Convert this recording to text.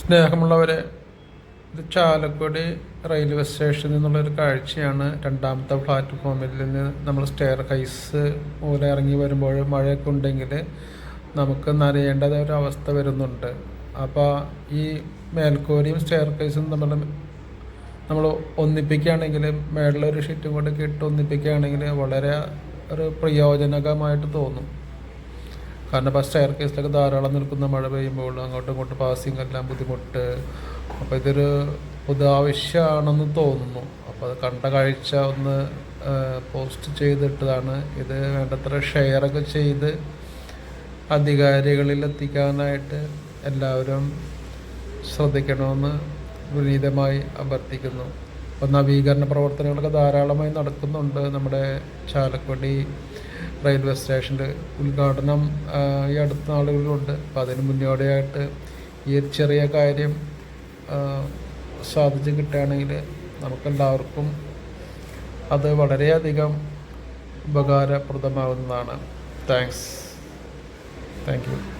സ്നേഹമുള്ളവരെ ഇത് ചാലക്കുടി റെയിൽവേ സ്റ്റേഷനിൽ നിന്നുള്ളൊരു കാഴ്ചയാണ്. രണ്ടാമത്തെ പ്ലാറ്റ്ഫോമിൽ നിന്ന് നമ്മൾ സ്റ്റെയർ കൈസ് പോലെ ഇറങ്ങി വരുമ്പോൾ മഴയൊക്കെ ഉണ്ടെങ്കിൽ നമുക്ക് നനയേണ്ടത് ഒരു അവസ്ഥ വരുന്നുണ്ട്. അപ്പോൾ ഈ മേൽക്കൂരയും സ്റ്റെയർ കൈസും നമ്മൾ നമ്മൾ ഒന്നിപ്പിക്കുകയാണെങ്കിൽ മേളിലൊരു ഷീറ്റും കൂടെ ഇട്ട് ഒന്നിപ്പിക്കുകയാണെങ്കിൽ വളരെ ഒരു പ്രയോജനകമായിട്ട് തോന്നും. കാരണം ഇപ്പോൾ സ്റ്റെയർ കേസിലൊക്കെ ധാരാളം നിൽക്കുന്ന മഴ പെയ്യുമ്പോൾ അങ്ങോട്ടും ഇങ്ങോട്ടും പാസിങ് എല്ലാം ബുദ്ധിമുട്ട്. അപ്പോൾ ഇതൊരു പൊതു ആവശ്യമാണെന്ന് തോന്നുന്നു. അപ്പോൾ അത് കണ്ട കാഴ്ച ഒന്ന് പോസ്റ്റ് ചെയ്തിട്ടതാണ്. ഇത് വേണ്ടത്ര ഷെയറൊക്കെ ചെയ്ത് അധികാരികളിൽ എത്തിക്കാനായിട്ട് എല്ലാവരും ശ്രദ്ധിക്കണമെന്ന് വിനീതമായി അഭ്യർത്ഥിക്കുന്നു. അപ്പോൾ നവീകരണ പ്രവർത്തനങ്ങളൊക്കെ ധാരാളമായി നടക്കുന്നുണ്ട്. നമ്മുടെ ചാലക്കുടി റെയിൽവേ സ്റ്റേഷന്റെ ഉദ്ഘാടനം ഈ അടുത്ത നാളുകളിലുണ്ട് അപ്പോൾ അതിന് മുന്നോടിയായിട്ട് ഈ ചെറിയ കാര്യം സാധിച്ച് കിട്ടുകയാണെങ്കിൽ നമുക്കെല്ലാവർക്കും അത് വളരെയധികം ഉപകാരപ്രദമാകുന്നതാണ്. താങ്ക്സ്. Thank you.